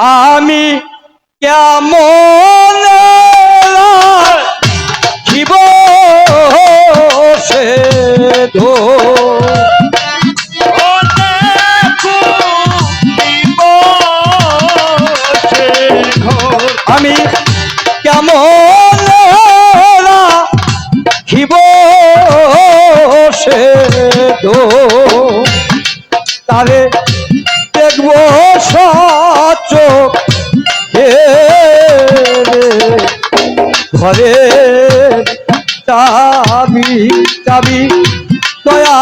আমি কেমন জীব সে ধো আমি কেমন রাখিব সে তারে দেখব ঘরে। চাবি চাবি দয়া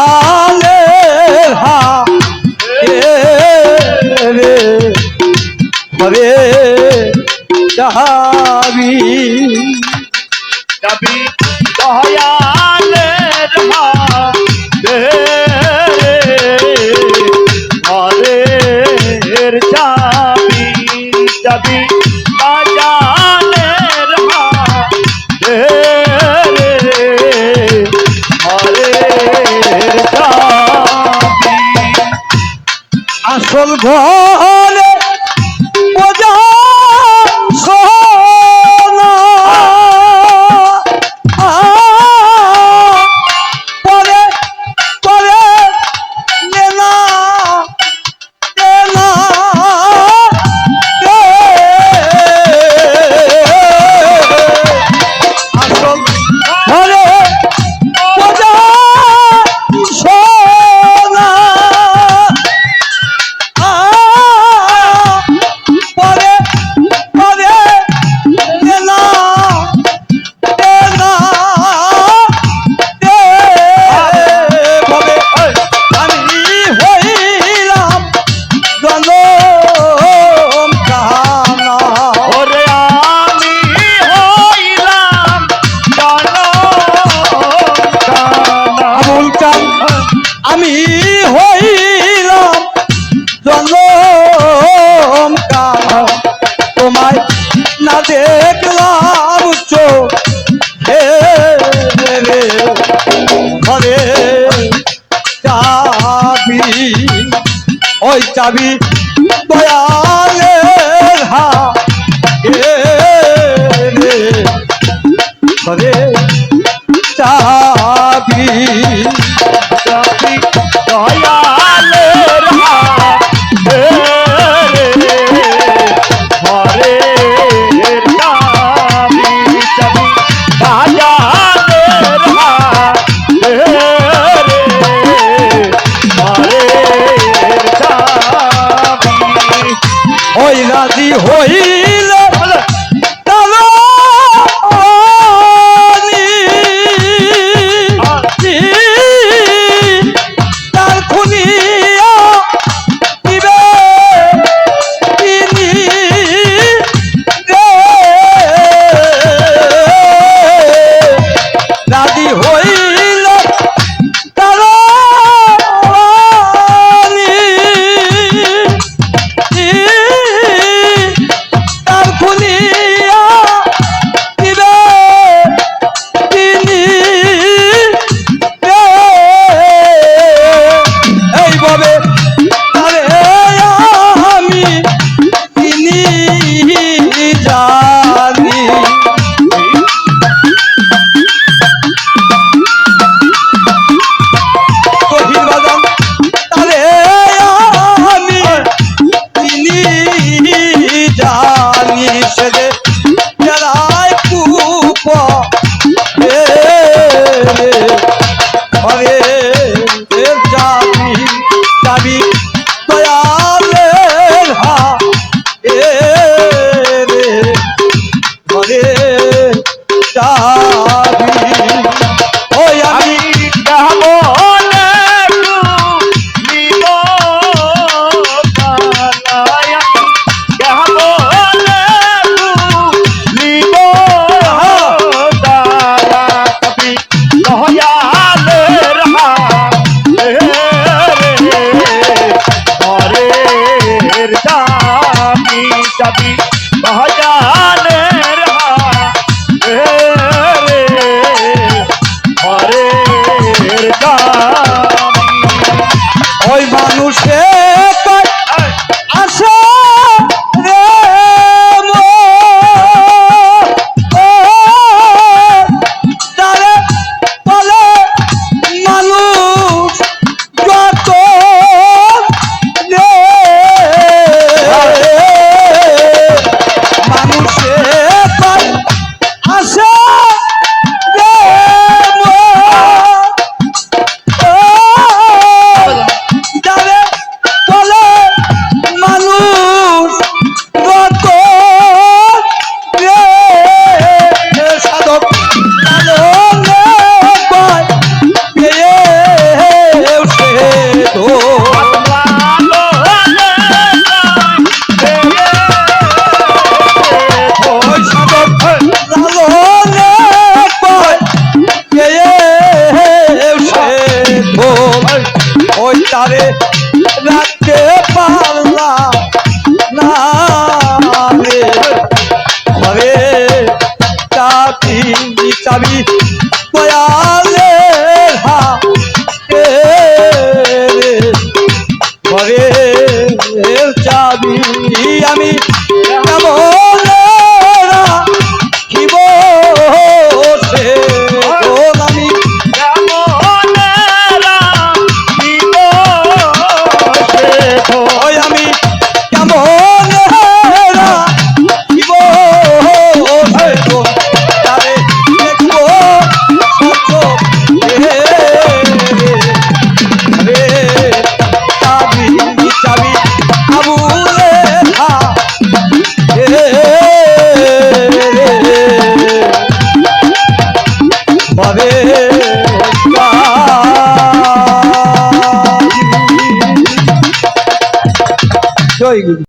আসল ঘর ওই চাবি দয়ালের হা রে চাবি তারে রাত